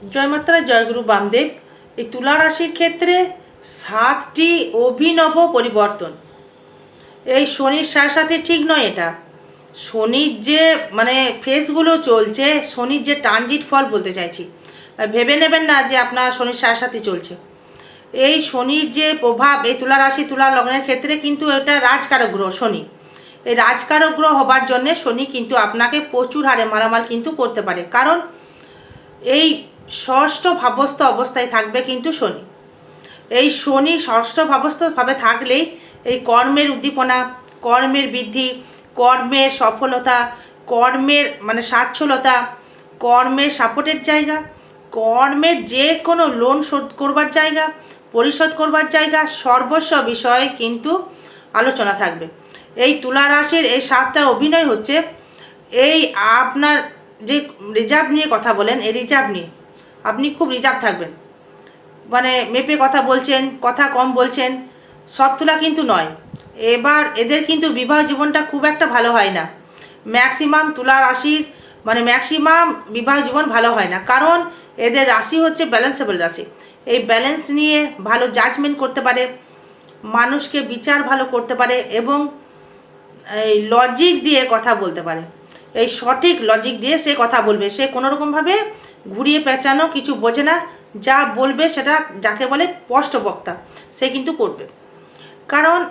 জয়মাত্রা জয়গুরু বামদেব, এই তুলা রাশির ক্ষেত্রে সাতটি অভিনব পরিবর্তন। এই শনির সাথে সাথে ঠিক নয় এটা। শনির যে মানে ফেসগুলো চলছে, শনির যে ট্রানজিট ফল বলতে চাইছি ভেবে নেবেন না যে আপনার শনির সাথে চলছে। এই শনির যে প্রভাব, এই তুলা রাশি, তুলা লগ্নের ক্ষেত্রে কিন্তু এটা রাজকারক গ্রহ, শনি। এই রাজকারক গ্রহ হবার জন্যে শনি কিন্তু আপনাকে প্রচুর হারে মারামাল কিন্তু করতে পারে। কারণ এই ষষ্ঠ ভাবস্থ অবস্থায় থাকবে কিন্তু শনি। এই শনি ষষ্ঠ ভাবস্থভাবে থাকলেই এই কর্মের উদ্দীপনা, কর্মের বৃদ্ধি, কর্মের সফলতা, কর্মের মানে সাচ্ছলতা, কর্মের সাপোর্টের জায়গা, কর্মের যে কোনো লোন শোধ করবার জায়গা, পরিশোধ করবার জায়গা, সর্বস্ব বিষয়ে কিন্তু আলোচনা থাকবে। এই তুলা রাশির এই সাতটা অভিনয় হচ্ছে এই আপনার যে রিজার্ভ নিয়ে কথা বলেন, এই রিজার্ভ নিয়ে। আপনি খুব রিজার্ভ থাকবেন। মানে মেপে কথা বলছেন, কথা কম বলছেন, সব তুলা কিন্তু নয়। এবার এদের কিন্তু বিবাহ জীবনটা খুব একটা ভালো হয় না। ম্যাক্সিমাম তুলা রাশির মানে ম্যাক্সিমাম বিবাহ জীবন ভালো হয় না। কারণ এদের রাশি হচ্ছে ব্যালেন্সেবল রাশি। এই ব্যালেন্স নিয়ে ভালো জাজমেন্ট করতে পারে, মানুষকে বিচার ভালো করতে পারে এবং এই লজিক দিয়ে কথা বলতে পারে। এই সঠিক লজিক দিয়ে সে কথা বলবে। সে কোনোরকমভাবে ঘুরিয়ে পেঁচানো কিছু বোঝে না। যা বলবে সেটা যাকে বলে স্পষ্ট বক্তা, সে কিন্তু করবে। কারণ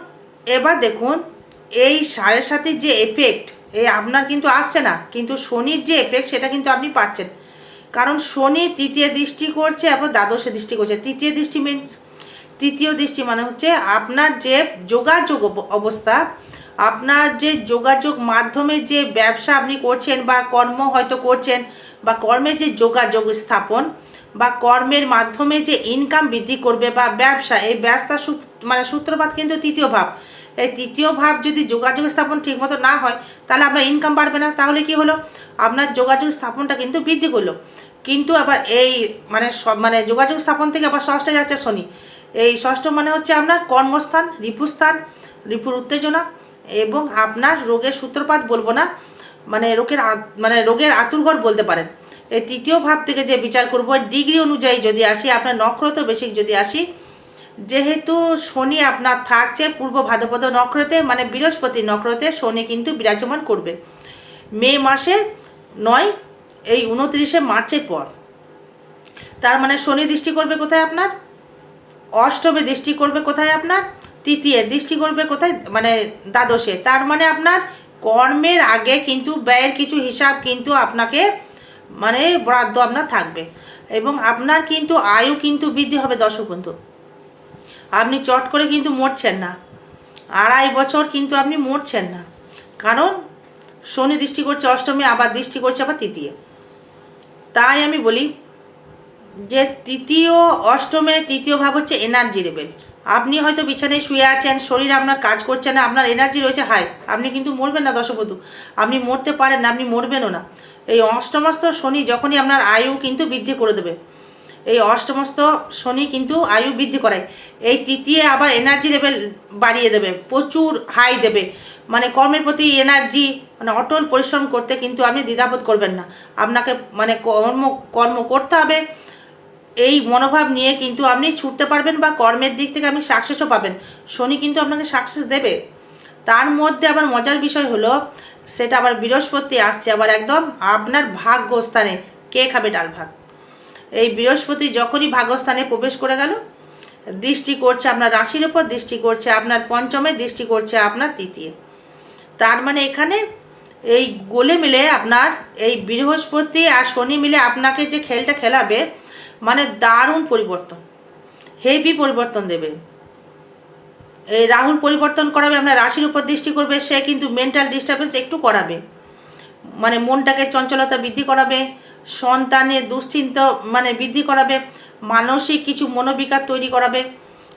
এবার দেখুন, এই সাড়ে সাথে যে এফেক্ট এ আপনার কিন্তু আসছে না। কিন্তু শনির যে এফেক্ট সেটা কিন্তু আপনি পাচ্ছেন। কারণ শনি তৃতীয় দৃষ্টি করছে এবং দ্বাদশে দৃষ্টি করছে। তৃতীয় দৃষ্টি মিনস তৃতীয় দৃষ্টি মানে হচ্ছে আপনার যে যোগাযোগ অব- অবস্থা আপনার যে যোগাযোগ মাধ্যমে যে ব্যবসা আপনি করছেন বা কর্ম হয়তো করছেন বা কর্মের যে যোগাযোগ স্থাপন বা কর্মের মাধ্যমে যে ইনকাম বৃদ্ধি করবে বা ব্যবসা, এই ব্যবসা মানে সূত্রপাত কিন্তু তৃতীয় ভাব। এই তৃতীয় ভাব যদি যোগাযোগ স্থাপন ঠিকমতো না হয়, তাহলে আপনার ইনকাম বাড়বে না। তাহলে কি হলো? আপনার যোগাযোগ স্থাপনটা কিন্তু বৃদ্ধি করল। কিন্তু আবার এই মানে মানে যোগাযোগ স্থাপন থেকে আবার ষষ্ঠে যাচ্ছে শনি। এই ষষ্ঠ মানে হচ্ছে আপনার কর্মস্থান রিপুস্থান রিপুর উত্তেজনা। এবং আপনার রোগের সূত্রপাত বলব না মানে রোগের মানে রোগের আতুরঘর বলতে পারেন। এই তৃতীয় ভাব থেকে যে বিচার করব, ডিগ্রি অনুযায়ী যদি আসি, আপনার নক্ষত্র বেশিক যদি আসি, যেহেতু শনি আপনার থাকছে পূর্ব ভাদ্রপদ নক্ষত্রে মানে বৃহস্পতি নক্ষত্রে, শনি কিন্তু বিরাজমান করবে। মে মাসের নয়, এই উনত্রিশে মার্চের পর। তার মানে শনি দৃষ্টি করবে কোথায় আপনার? অষ্টমে দৃষ্টি করবে কোথায় আপনার? তৃতীয়, দৃষ্টি করবে কোথায়? মানে দ্বাদশে। তার মানে আপনার কর্মের আগে কিন্তু ব্যয়ের কিছু হিসাব কিন্তু আপনাকে মানে বরাদ্দ আপনার থাকবে। এবং আপনার কিন্তু আয়ু কিন্তু বৃদ্ধি হবে বন্ধু আপনি চট করে কিন্তু মরছেন না। আড়াই বছর কিন্তু আপনি মরছেন না। কারণ শনি দৃষ্টি করছে অষ্টমী, আবার দৃষ্টি করছে আবার তৃতীয়। তাই আমি বলি যে তৃতীয় অষ্টমে তৃতীয় ভাব হচ্ছে এনার্জি লেভেল আপনি হয়তো বিছানায় শুয়ে আছেন, শরীর আপনার কাজ করছে না, আপনার এনার্জি রয়েছে হাই আপনি কিন্তু মরবেন না দশবধূ। আপনি মরতে পারেন না, আপনি মরবেনও না। এই অষ্টমস্ত শনি যখনই আপনার আয়ু কিন্তু বৃদ্ধি করে দেবে। এই অষ্টমস্ত শনি কিন্তু আয়ু বৃদ্ধি করায়। এই তৃতীয় আবার এনার্জি লেভেল বাড়িয়ে দেবে, প্রচুর হাই দেবে। মানে কর্মের প্রতি এনার্জি মানে অটল পরিশ্রম করতে কিন্তু আপনি দ্বিধাবোধ করবেন না। আপনাকে মানে কর্ম কর্ম করতে হবে এই মনোভাব নিয়ে কিন্তু আপনি ছুটতে পারবেন বা কর্মের দিক থেকে আপনি সাকসেসও পাবেন। শনি কিন্তু আপনাকে সাকসেস দেবে। তার মধ্যে আবার মজার বিষয় হলো, সেটা আবার বৃহস্পতি আসছে আবার একদম আপনার ভাগ্যস্থানে। কে খাবে ডাল ভাত? এই বৃহস্পতি যখনই ভাগ্যস্থানে প্রবেশ করে গেল, দৃষ্টি করছে আপনার রাশির উপর, দৃষ্টি করছে আপনার পঞ্চমে, দৃষ্টি করছে আপনার তৃতীয়। তার মানে এখানে এই গোলে মিলে আপনার এই বৃহস্পতি আর শনি মিলে আপনাকে যে খেলটা খেলাবে মানে দারুণ পরিবর্তন হেভি পরিবর্তন দেবে। এই রাহুর পরিবর্তন করাবে আপনার রাশির উপর দৃষ্টি করবে, সে কিন্তু মেন্টাল ডিস্টারবেন্স একটু করাবে। মানে মনটাকে চঞ্চলতা বৃদ্ধি করাবে, সন্তানের দুশ্চিন্তা মানে বৃদ্ধি করাবে, মানসিক কিছু মনোবিকার তৈরি করাবে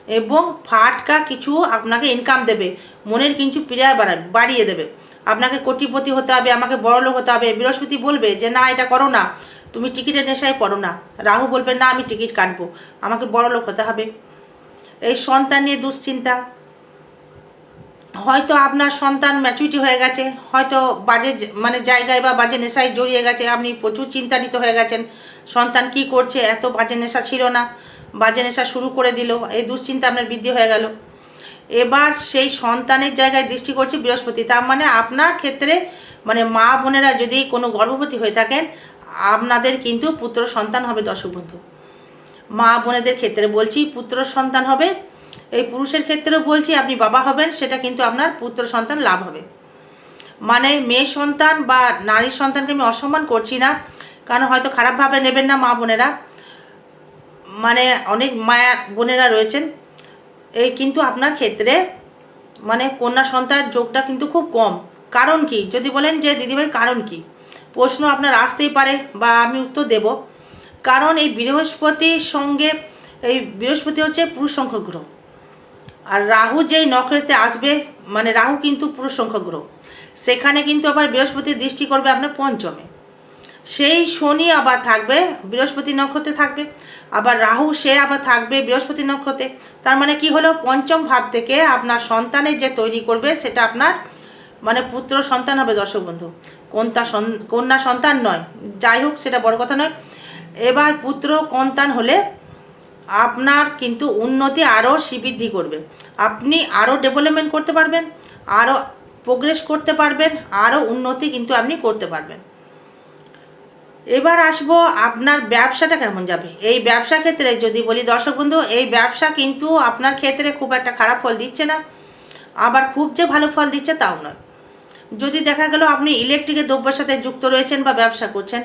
এবং ফাটকা কিছু আপনাকে ইনকাম দেবে, মনের কিছু পীড়া বাড়া বাড়িয়ে দেবে। আপনাকে কোটিপতি হতে হবে, আমাকে বড়লোক হতে হবে। বৃহস্পতি বলবে যে, না, এটা করো না। তুমি টিকিটের নেশায় পড়ো না। রাহু বলবে, না, আমি টিকিট কাটবো। আমাকে বড়লোক হতে হবে। এই সন্তান নিয়ে দুশ্চিন্তা। হয়তো আপনার সন্তান ম্যাচুরিটি হয়ে গেছে, হয়তো বাজে মানে জায়গায় বা বাজে নেশায় জড়িয়ে গেছে, আপনি প্রচুর চিন্তান্বিত হয়ে গেছেন। সন্তান কি করছে? এত বাজে নেশা ছিল না। বাজে নেশা শুরু করে দিল, এই দুশ্চিন্তা আপনার বৃদ্ধি হয়ে গেল। এবার সেই সন্তানের জায়গায় দৃষ্টি করছে বৃহস্পতি। তার মানে আপনার ক্ষেত্রে মানে মা বোনেরা যদি কোনো গর্ভবতী হয়ে থাকেন আপনাদের কিন্তু পুত্র সন্তান হবে দর্শক বন্ধু মা বোনেদের ক্ষেত্রে বলছি পুত্র সন্তান হবে, এই পুরুষের ক্ষেত্রেও বলছি আপনি বাবা হবেন, সেটা কিন্তু আপনার পুত্র সন্তান লাভ হবে। মানে মেয়ে সন্তান বা নারীর সন্তানকে আমি অসম্মান করছি না, কারণ হয়তো খারাপভাবে নেবেন না মা বোনেরা। মানে অনেক মায়া বোনেরা রয়েছেন, এই কিন্তু আপনার ক্ষেত্রে মানে কন্যা সন্তান যোগটা কিন্তু খুব কম। কারণ কি? যদি বলেন যে, দিদিভাই, কারণ কি? প্রশ্ন আপনার আসতেই পারে বা আমি উত্তর দেব। কারণ এই বৃহস্পতির সঙ্গে, এই বৃহস্পতি হচ্ছে পুরুষ সংখ্যক গ্রহ। আর রাহু যেই নক্ষত্রে আসবে মানে রাহু কিন্তু পুরুষ সংখ্যক গ্রহ। সেখানে কিন্তু আবার বৃহস্পতি দৃষ্টি করবে আপনার পঞ্চমে। সেই শনি আবার থাকবে, বৃহস্পতি নক্ষত্রে থাকবে। আবার রাহু সে আবার থাকবে বৃহস্পতি নক্ষত্রে। তার মানে কি হলো? পঞ্চম ভাব থেকে আপনার সন্তানের যে তৈরি করবে, সেটা আপনার মানে পুত্র সন্তান হবে দর্শক বন্ধু। কন্যা কন্যা সন্তান নয়। যাই হোক, সেটা বড় কথা নয়। এবার পুত্র সন্তান হলে আপনার কিন্তু উন্নতি আরও শ্রীবৃদ্ধি করবে। আপনি আরও ডেভেলপমেন্ট করতে পারবেন, আরও প্রোগ্রেস করতে পারবেন, আরও উন্নতি কিন্তু আপনি করতে পারবেন। এবার আসব আপনার ব্যবসাটা কেমন যাবে? এই ব্যবসা ক্ষেত্রে যদি বলি দর্শক বন্ধু, এই ব্যবসা কিন্তু আপনার ক্ষেত্রে খুব একটা খারাপ ফল দিচ্ছে না। আবার খুব যে ভালো ফল দিচ্ছে তাও নয়। যদি দেখা গেল আপনি ইলেকট্রিকের দ্রব্যের সাথে যুক্ত রয়েছেন বা ব্যবসা করছেন,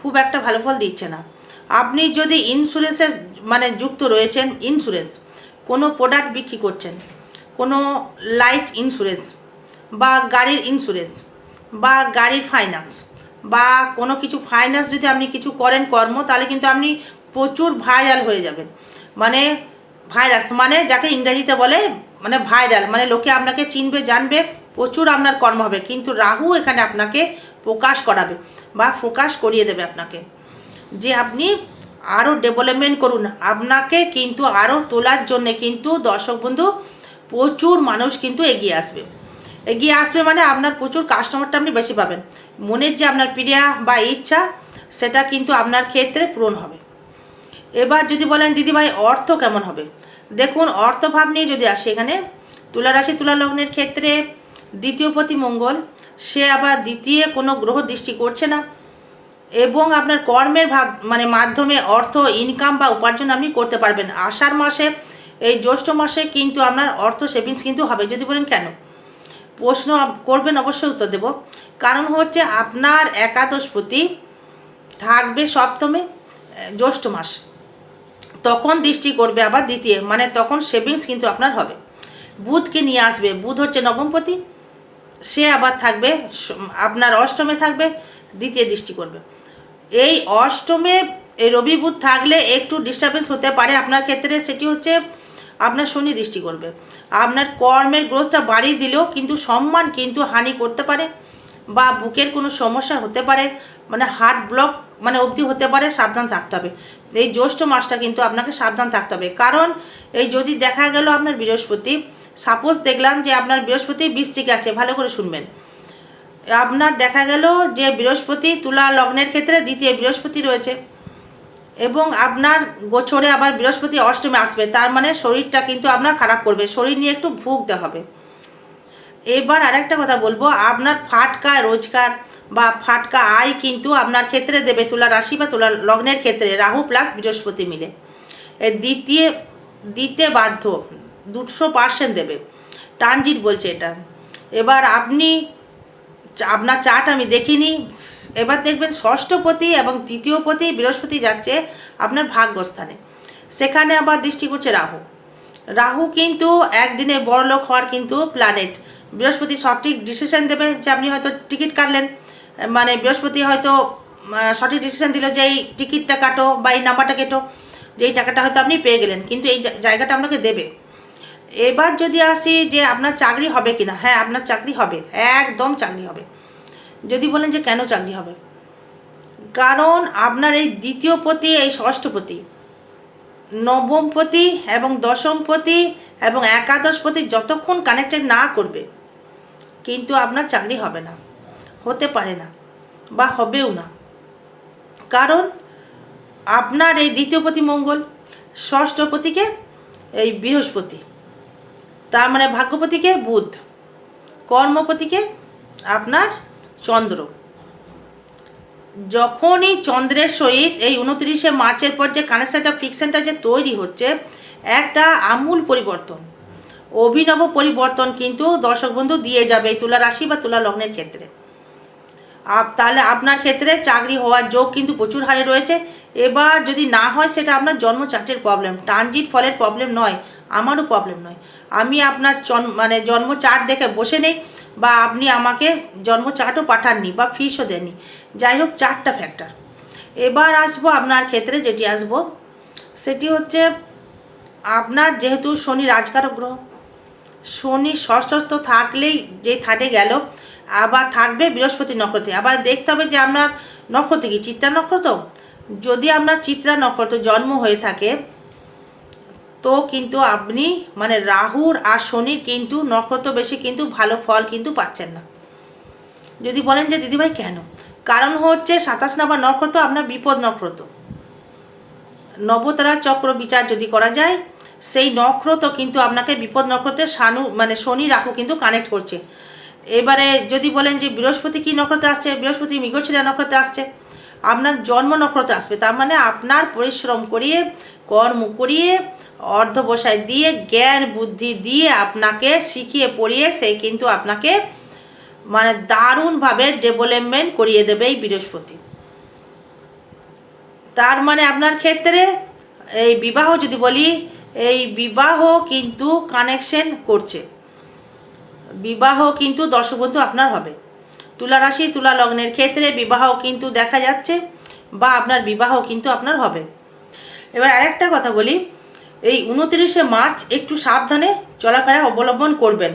খুব একটা ভালো ফল দিচ্ছে না। আপনি যদি ইন্স্যুরেন্সের মানে যুক্ত রয়েছেন ইন্স্যুরেন্স কোনো প্রোডাক্ট বিক্রি করছেন, কোনো লাইট ইন্স্যুরেন্স বা গাড়ির ইন্স্যুরেন্স বা গাড়ির ফাইন্যান্স বা কোনো কিছু ফাইন্যান্স যদি আপনি কিছু করেন কর্ম, তাহলে কিন্তু আপনি প্রচুর ভাইরাল হয়ে যাবেন। মানে ভাইরাস মানে যাকে ইংরাজিতে বলে মানে ভাইরাল মানে লোকে আপনাকে চিনবে, জানবে প্রচুর আপনার কর্ম হবে। কিন্তু রাহু এখানে আপনাকে প্রকাশ করাবে বা ফোকাস করিয়ে দেবে আপনাকে। যে আপনি আরও ডেভেলপমেন্ট করুন, আপনাকে কিন্তু আরও তোলার জন্যে কিন্তু দর্শক বন্ধু প্রচুর মানুষ কিন্তু এগিয়ে আসবে। এগিয়ে আসবে মানে আপনার প্রচুর কাস্টমারটা আপনি বেশি পাবেন। মনের যে আপনার প্রিয়া বা ইচ্ছা, সেটা কিন্তু আপনার ক্ষেত্রে পূরণ হবে। এবার যদি বলেন, দিদিভাই, অর্থ কেমন হবে? দেখুন, অর্থভাব নিয়ে যদি আসি এখানে তুলা রাশি তুলা লগ্নের ক্ষেত্রে দ্বিতীয় পতি মঙ্গল, সে আবার দ্বিতীয় কোনো গ্রহ দৃষ্টি করছে না। এবং আপনার কর্মের ভাগ মানে মাধ্যমে অর্থ ইনকাম বা উপার্জন আপনি করতে পারবেন। আষাঢ় মাসে, এই জ্যৈষ্ঠ মাসে কিন্তু আপনার অর্থ সেভিংস কিন্তু হবে, যদি বলেন কেন? প্রশ্ন করবেন অবশ্যই উত্তর দেব। কারণ হচ্ছে আপনার একাদশপতি থাকবে সপ্তমে, জ্যৈষ্ঠ মাস। তখন দৃষ্টি করবে আবার দ্বিতীয় মানে তখন সেভিংস কিন্তু আপনার হবে। বুধকে নিয়ে আসবে, বুধ হচ্ছে নবমপতি সে আবার থাকবে, আপনার অষ্টমে থাকবে, দ্বিতীয় দৃষ্টি করবে। এই অষ্টমে এই রবি বুধ থাকলে একটু ডিস্টারবেন্স হতে পারে। আপনার ক্ষেত্রে সেটি হচ্ছে আপনার শনি দৃষ্টি করবে। আপনার কর্মের গ্রোথটা বাড়িয়ে দিলেও কিন্তু সম্মান কিন্তু হানি করতে পারে বা বুকের কোনো সমস্যা হতে পারে মানে হার্ট ব্লক মানে অবধি হতে পারে, সাবধান থাকতে হবে। এই জ্যৈষ্ঠ মাসটা কিন্তু আপনাকে সাবধান থাকতে হবে। কারণ এই যদি দেখা গেল আপনার বৃহস্পতি সাপোজ দেখলাম যে আপনার বৃহস্পতি বৃষ্টিকে আছে, ভালো করে শুনবেন। আপনার দেখা গেল যে বৃহস্পতি তুলা লগ্নের ক্ষেত্রে দ্বিতীয় বৃহস্পতি রয়েছে এবং আপনার গোছরে আবার বৃহস্পতি অষ্টমে আসবে, তার মানে শরীরটা কিন্তু আপনার খারাপ করবে, শরীর নিয়ে একটু ভুগতে হবে। এবার আরেকটা কথা বলব, আপনার ফাটকা রোজগার বা ফাটকা আয় কিন্তু আপনার ক্ষেত্রে দেবে, তুলা রাশি বা তুলা লগ্নের ক্ষেত্রে, রাহু প্লাস বৃহস্পতি মিলে। দ্বিতীয় দিতে বাধ্য দুশো পার্সেন্ট দেবে। ট্রানজিট বলছে এটা। এবার আপনি আপনার চার্ট আমি দেখিনি। এবার দেখবেন ষষ্ঠপতি এবং তৃতীয়পতি বৃহস্পতি যাচ্ছে আপনার ভাগ্যস্থানে। সেখানে আবার দৃষ্টি করছে রাহু। রাহু কিন্তু একদিনে বড়লোক হওয়ার কিন্তু প্ল্যানেট বৃহস্পতি সঠিক ডিসিশন দেবে যে আপনি হয়তো টিকিট কাটলেন। মানে বৃহস্পতি হয়তো সঠিক ডিসিশন দিল যে এই টিকিটটা কাটো বা এই নাম্বারটা কেটো। যে এই টাকাটা হয়তো আপনি পেয়ে গেলেন। কিন্তু এই জায়গাটা আপনাকে দেবে। এবার যদি আসি যে আপনার চাকরি হবে কি না হ্যাঁ আপনার চাকরি হবে, একদম চাকরি হবে। যদি বলেন যে কেন চাকরি হবে? কারণ আপনার এই দ্বিতীয় পতি, এই ষষ্ঠপতি নবমপতি এবং দশমপতি এবং একাদশ একাদশপতি যতক্ষণ কানেক্টেড না করবে, কিন্তু আপনার চাকরি হবে না, হতে পারে না বা হবেও না। কারণ আপনার এই দ্বিতীয়পতি মঙ্গল ষষ্ঠপতিকে এই বৃহস্পতি। তার মানে ভাগ্যপতিকে বুধ, কর্মপতিকে আপনার চন্দ্র। যখনই চন্দ্রের সহিত এই উনত্রিশে মার্চের পর যে কানেকশনটা ফিকশনটা যে তৈরি হচ্ছে, একটা আমূল পরিবর্তন, অভিনব পরিবর্তন কিন্তু দর্শক বন্ধু দিয়ে যাবে এই তুলা রাশি বা তুলা লগ্নের ক্ষেত্রে। আপ, তাহলে আপনার ক্ষেত্রে চাকরি হওয়ার যোগ কিন্তু প্রচুর হারে রয়েছে। এবার যদি না হয়, সেটা আপনার জন্ম চার্টের প্রবলেম ট্রানজিট ফলের প্রবলেম নয়, আমারও প্রবলেম নয়। আমি আপনার জন মানে জন্ম চার্ট দেখে বসে নেই বা আপনি আমাকে জন্ম চার্টও পাঠাননি বা ফিসও দেননি। যাই হোক, চারটা ফ্যাক্টর এবার আসব আপনার ক্ষেত্রে যেটি আসব, সেটি হচ্ছে আপনার যেহেতু শনি রাজকারক গ্রহ, শনি ষষ্ঠস্থ থাকলেই যে থাটে গেল, আবার থাকবে বৃহস্পতি নক্ষত্রে। আবার দেখতে হবে যে আপনার নক্ষত্র কি? চিত্রা নক্ষত্র? যদি আপনার চিত্রা নক্ষত্র জন্ম হয়ে থাকে তো কিন্তু আপনি মানে রাহুর আর শনির কিন্তু নক্ষত্র বেশি কিন্তু ভালো ফল কিন্তু পাচ্ছেন না। যদি বলেন যে, দিদিভাই, কেন? কারণ হচ্ছে সাতাশ নাম্বার নক্ষত্র আপনার বিপদ নক্ষত্র। নবতারা চক্র বিচার যদি করা যায়, সেই নক্ষত্র কিন্তু আপনাকে বিপদ নক্ষত্রের সানু মানে শনি, রাহু কিন্তু কানেক্ট করছে। এবারে যদি বলেন যে, বৃহস্পতি কী নক্ষত্রে আসছে? বৃহস্পতি মৃগশিরা নক্ষত্রে আসছে। আপনার জন্ম নক্ষত্রে আসবে। তার মানে আপনার পরিশ্রম করিয়ে, কর্ম করিয়ে অর্ধবসায় দিয়ে, জ্ঞান, বুদ্ধি দিয়ে আপনাকে শিখিয়ে পড়িয়ে সে কিন্তু আপনাকে মানে দারুণভাবে ডেভেলপমেন্ট করিয়ে দেবে এই বৃহস্পতি। তার মানে আপনার ক্ষেত্রে এই বিবাহ যদি বলি, এই বিবাহ কিন্তু কানেকশন করছে। বিবাহ কিন্তু দর্শক বন্ধু আপনার হবে। তুলা রাশি, তুলা লগ্নের ক্ষেত্রে বিবাহ কিন্তু দেখা যাচ্ছে বা আপনার বিবাহ কিন্তু আপনার হবে। এবার আরেকটা কথা বলি এই উনতিরিশে মার্চ একটু সাবধানে চলাফেরা অবলম্বন করবেন।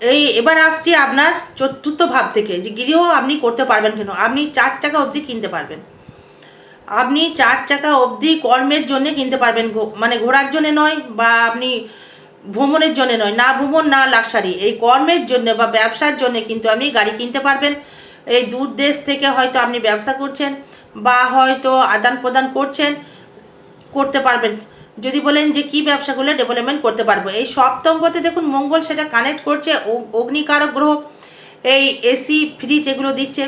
এই এবার আসছি আপনার চতুর্থ ভাব থেকে, যে গৃহ আপনি করতে পারবেন কেন? আপনি চার চাকা অবধি কিনতে পারবেন। আপনি চার চাকা অবধি কর্মের জন্য কিনতে পারবেন মানে ঘোরার জন্য নয় বা আপনি ভ্রমণের জন্য নয়, না ভ্রমণ, না লাক্সারি এই কর্মের জন্য বা ব্যবসার জন্য কিন্তু আপনি গাড়ি কিনতে পারবেন। এই দূর দেশ থেকে হয়তো আপনি ব্যবসা করছেন বা হয়তো আদান প্রদান করছেন। করতে পারবেন। যদি বলেন যে কি ব্যবসা করলে ডেভেলপমেন্ট করতে পারব। এই সপ্তম পথে দেখুন মঙ্গল সেটা কানেক্ট করছে অগ্নিকারক গ্রহ, এই এসি ফ্রিজ এগুলো দিচ্ছে।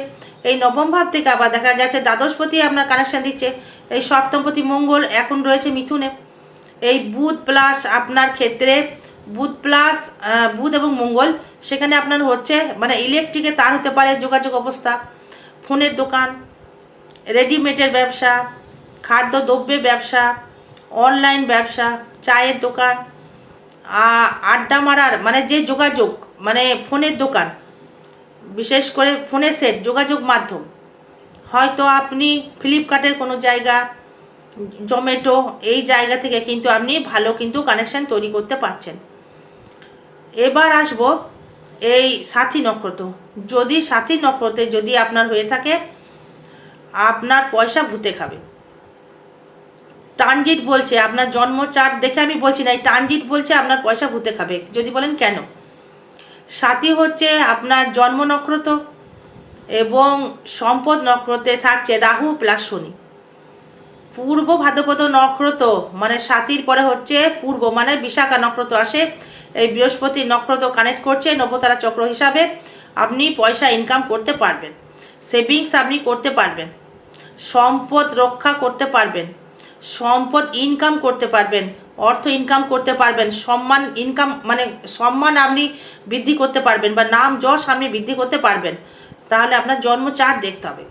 এই নবম ভাব থেকে আবার দেখা যাচ্ছে দ্বাদশপতি আপনার কানেকশান দিচ্ছে। এই সপ্তমপতি মঙ্গল এখন রয়েছে মিথুনে। এই বুধ প্লাস আপনার ক্ষেত্রে বুধ প্লাস বুধ এবং মঙ্গল, সেখানে আপনার হচ্ছে মানে ইলেকট্রিকের তার হতে পারে যোগাযোগ অবস্থা, ফোনের দোকান রেডিমেডের ব্যবসা খাদ্য, দ্রব্যের ব্যবসা অনলাইন ব্যবসা, চায়ের দোকান আড্ডা মারার মানে যে যোগাযোগ মানে ফোনের দোকান, বিশেষ করে ফোনের সেট যোগাযোগ মাধ্যম। হয়তো আপনি ফ্লিপকার্টের কোনো জায়গা, জোম্যাটো, এই জায়গা থেকে কিন্তু আপনি ভালো কিন্তু কানেকশন তৈরি করতে পারছেন। এবার আসব এই সাথী নক্ষত্র। যদি সাথী নক্ষত্রে যদি আপনার হয়ে থাকে, আপনার পয়সা ভূতে খাবে। ট্রানজিট বলছে, আপনার জন্ম চার্ট দেখে আমি বলছি না, এই ট্রানজিট বলছে আপনার পয়সা ভূতে খাবে। যদি বলেন কেন? সাথী হচ্ছে আপনার জন্ম নক্ষত্র এবং সম্পদ নক্ষত্রে থাকছে রাহু প্লাস শনি। পূর্ব ভাদ্রপদ নক্ষত্র মানে সাথীর পরে হচ্ছে পূর্ব মানে বিশাখা নক্ষত্র আসে, এই বৃহস্পতি নক্ষত্র কানেক্ট করছে নবতারা চক্র হিসাবে, আপনি পয়সা ইনকাম করতে পারবেন। সেভিংস আপনি করতে পারবেন। সম্পদ রক্ষা করতে পারবেন। সম্পদ ইনকাম করতে পারবেন, অর্থ ইনকাম করতে পারবেন, সম্মান ইনকাম মানে সম্মান আপনি বৃদ্ধি করতে পারবেন বা নাম যশ আপনি বৃদ্ধি করতে পারবেন, তাহলে আপনার জন্ম চার্ট দেখতে হবে।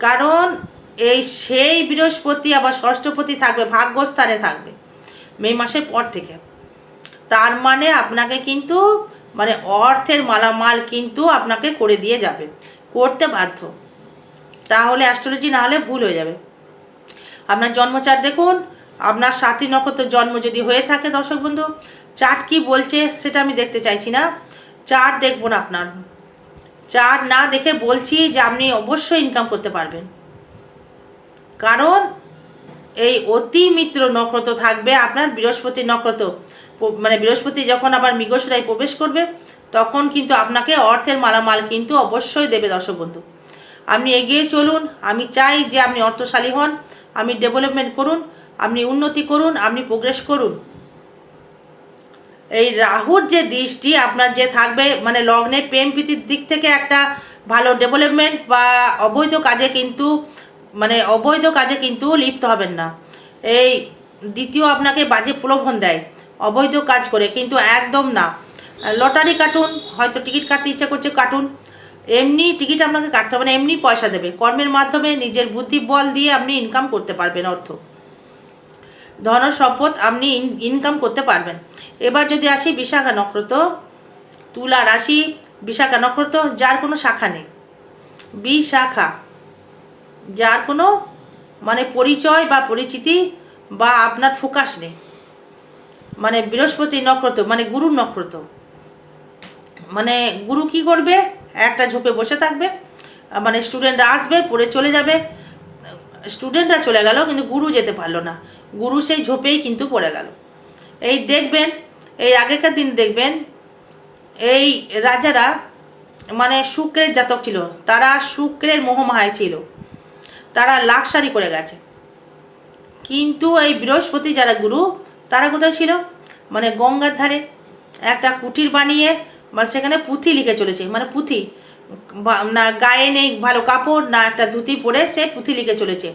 কারণ এই সেই বৃহস্পতি আবার ষষ্ঠপতি থাকবে, ভাগ্যস্থানে থাকবে, মে মাসের পর থেকে। তার মানে আপনাকে কিন্তু মানে অর্থের মালামাল কিন্তু আপনাকে করে দিয়ে যাবে, করতে বাধ্য। তাহলে অ্যাস্ট্রোলজি না হলে ভুল হয়ে যাবে। আপনার জন্মচার দেখুন, আপনার সাতটি নক্ষত্র জন্ম যদি হয়ে থাকে দর্শক বন্ধু চার্ট কি বলছে সেটা আমি দেখতে চাইছি না। চার্ট দেখব না আপনার। চার্ট না দেখে বলছি যে আপনি অবশ্যই ইনকাম করতে পারবেন। কারণ এই অতি মিত্র নক্ষত্র থাকবে আপনার বৃহস্পতি নক্ষত্র। মানে বৃহস্পতি যখন আবার মৃগশিরায় প্রবেশ করবে, তখন কিন্তু আপনাকে অর্থের মালামাল কিন্তু অবশ্যই দেবে দর্শক বন্ধু। আপনি এগিয়ে চলুন, আমি চাই যে আপনি অর্থশালী হন আপনি ডেভেলপমেন্ট করুন, আপনি উন্নতি করুন, আপনি প্রোগ্রেস করুন। এই রাহুর যে দৃষ্টি, আপনার যে থাকবে মানে লগ্নে প্রেম প্রীতির দিক থেকে একটা ভালো ডেভেলপমেন্ট বা অবৈধ কাজে কিন্তু মানে অবৈধ কাজে কিন্তু লিপ্ত হবেন না। এই দ্বিতীয় আপনাকে বাজে প্রলোভন দেয়, অবৈধ কাজ করে, কিন্তু একদম না। লটারি কাটুন, হয়তো টিকিট কাটতে ইচ্ছা করছে, কাটুন। এমনি টিকিট আপনাকে কাটতে হবে না, এমনি পয়সা দেবে। কর্মের মাধ্যমে নিজের বুদ্ধি, বল দিয়ে আপনি ইনকাম করতে পারবেন অর্থ। ধন, সম্পদ আপনি ইনকাম করতে পারবেন। এবার যদি আসি বিশাখা নক্ষত্র, তুলা রাশি, বিশাখা নক্ষত্র, যার কোনো শাখা নেই। বিশাখা, যার কোনো মানে পরিচয় বা পরিচিতি বা আপনার ফোকাস নেই। মানে বৃহস্পতি নক্ষত্র মানে গুরুর নক্ষত্র। মানে গুরু কি করবে? একটা ঝোপে বসে থাকবে মানে স্টুডেন্টরা আসবে, পড়ে চলে যাবে। স্টুডেন্টরা চলে গেল, কিন্তু গুরু যেতে পারল না। গুরু সেই ঝোপেই কিন্তু পড়ে গেল। এই দেখবেন, এই আগেকার দিন দেখবেন, এই রাজারা মানে শুক্রের জাতক ছিল, তারা শুক্রের মোহমায় ছিল। তারা লাক্সারি করে গেছে। কিন্তু এই বৃহস্পতি যারা গুরু, তারা কোথায় ছিল? মানে গঙ্গার ধারে। একটা কুটির বানিয়ে মানে সেখানে পুঁথি লিখে চলেছে মানে পুঁথি। না, গায়ে নেই ভালো কাপড়, না একটা ধুতি পরে সে পুঁথি লিখে চলেছে।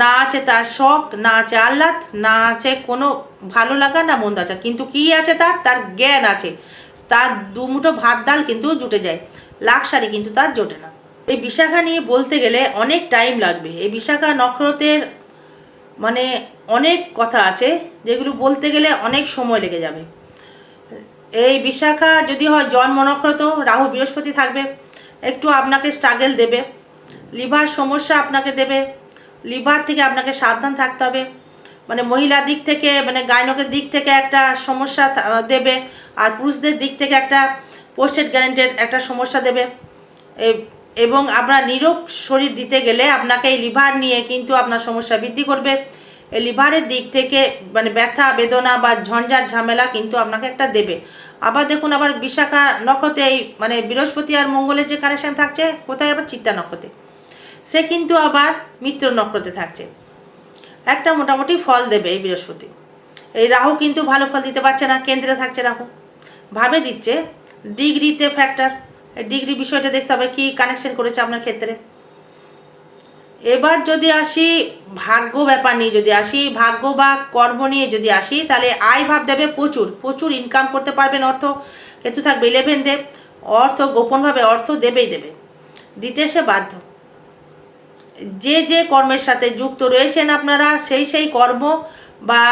না আছে তার শখ, না আছে আহ্লাদ, না আছে কোনো ভালো লাগা, না মন্দ আছে। কিন্তু কি আছে তার? তার জ্ঞান আছে। তার দুমুঠো ভাত ডাল কিন্তু জুটে যায়। লাক্সারি কিন্তু তার জোটে না। এই বিশাখা নিয়ে বলতে গেলে অনেক টাইম লাগবে। এই বিশাখা নক্ষত্রের মানে অনেক কথা আছে, যেগুলো বলতে গেলে অনেক সময় লেগে যাবে। এই বিশাখা যদি হয় জন্ম নক্ষত্র রাহু বৃহস্পতি থাকবে, একটু আপনাকে স্ট্রাগেল দেবে। লিভার সমস্যা আপনাকে দেবে, লিভার থেকে আপনাকে সাবধান থাকতে হবে। মানে মহিলার দিক থেকে মানে গায়নকের দিক থেকে একটা সমস্যা দেবে, আর পুরুষদের দিক থেকে একটা পোস্টেড গ্যারেন্টের একটা সমস্যা দেবে। এবং আপনার নিরোগ শরীর দিতে গেলে আপনাকে এই লিভার নিয়ে কিন্তু আপনার সমস্যা বৃদ্ধি করবে। লিভারের দিক থেকে মানে ব্যথা, বেদনা বা ঝঞ্ঝাট ঝামেলা কিন্তু আপনাকে একটা দেবে। আবার দেখুন, আবার বিশাখা নক্ষত্রে এই মানে বৃহস্পতি আর মঙ্গলের যে কানেকশান থাকছে, কোথায় আবার চিত্তা নক্ষত্রে? সে কিন্তু আবার মিত্র নক্ষত্রে থাকছে। একটা মোটামুটি ফল দেবে এই বৃহস্পতি। এই রাহু কিন্তু ভালো ফল দিতে পারছে না, কেন্দ্রে থাকছে রাহু। ভাবে দিচ্ছে, ডিগ্রিতে ফ্যাক্টর ডিগ্রি বিষয়টা দেখতে হবে, কী কানেকশন করেছে আপনার ক্ষেত্রে? এবার যদি আসি ভাগ্য ব্যাপার নিয়ে, যদি আসি ভাগ্য বা কর্ম নিয়ে যদি আসি, তাহলে আয় ভাব দেবে প্রচুর প্রচুর ইনকাম করতে পারবেন অর্থ, কিন্তু থাকবে ইলেভেন দেব, অর্থ গোপনভাবে অর্থ দেবেই দেবে। দিতে সে বাধ্য। যে যে কর্মের সাথে যুক্ত রয়েছেন আপনারা, সেই সেই কর্ম বা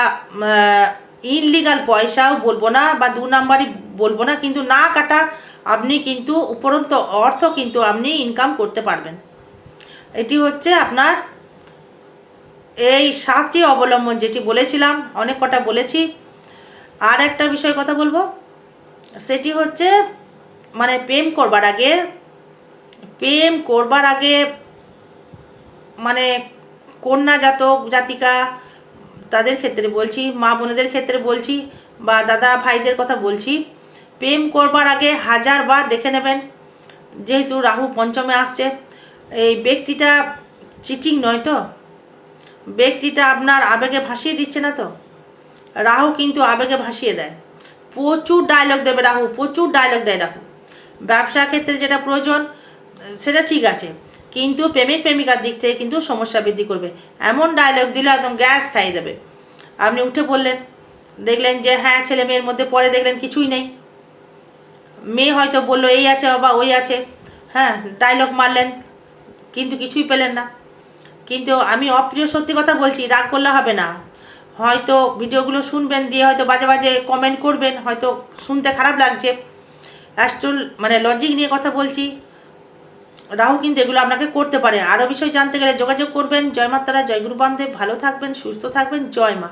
ইনলিগাল পয়সাও বলব না বা দু নাম্বারই বলব না, কিন্তু না কাটা আপনি কিন্তু উপরন্ত অর্থ কিন্তু আপনি ইনকাম করতে পারবেন। এটি হচ্ছে আপনার এই সাতটি অবলম্বন যেটি বলেছিলাম, অনেক কটা বলেছি। আর একটা বিষয় কথা বলব। সেটি হচ্ছে মানে প্রেম করবার আগে, প্রেম করবার আগে মানে কন্যা জাতক, জাতিকা, তাদের ক্ষেত্রে বলছি, মা বোনেদের ক্ষেত্রে বলছি, বা দাদা ভাইদের কথা বলছি, প্রেম করবার আগে হাজার বার দেখে নেবেন। যেহেতু রাহু পঞ্চমে আসছে এই ব্যক্তিটা চিটিং নয় তো? ব্যক্তিটা আপনার আবেগে ভাসিয়ে দিচ্ছে না তো? রাহু কিন্তু আবেগে ভাসিয়ে দেয়। প্রচুর ডায়লগ দেবে রাহু, প্রচুর ডায়লগ দেয় রাহু। ব্যবসা ক্ষেত্রে যেটা প্রয়োজন, সেটা ঠিক আছে। কিন্তু প্রেমিক প্রেমিকার দিক থেকে কিন্তু সমস্যা বৃদ্ধি করবে। এমন ডায়লগ দিলে একদম গ্যাস খাইয়ে দেবে। আপনি উঠে বললেন, দেখলেন যে হ্যাঁ ছেলে মেয়ের মধ্যে পরে দেখলেন কিছুই নেই। মেয়ে হয়তো বলল, এই আছে বাবা, ওই আছে। হ্যাঁ ডায়লগ মারলেন। কিন্তু কিছুই পেলেন না। কিন্তু আমি অপ্রিয় সত্যি কথা বলছি, রাগ করলে হবে না। হয়তো ভিডিওগুলো শুনবেন দিয়ে হয়তো বাজে বাজে কমেন্ট করবেন, হয়তো শুনতে খারাপ লাগছে। অ্যাস্ট্রোল মানে লজিক নিয়ে কথা বলছি। রাহু কিন্তু এগুলো আপনাকে করতে পারে। আরও বিষয় জানতে গেলে যোগাযোগ করবেন। জয় মাতারা, জয় গুরু বান্ধব, ভালো থাকবেন, সুস্থ থাকবেন। জয় মা।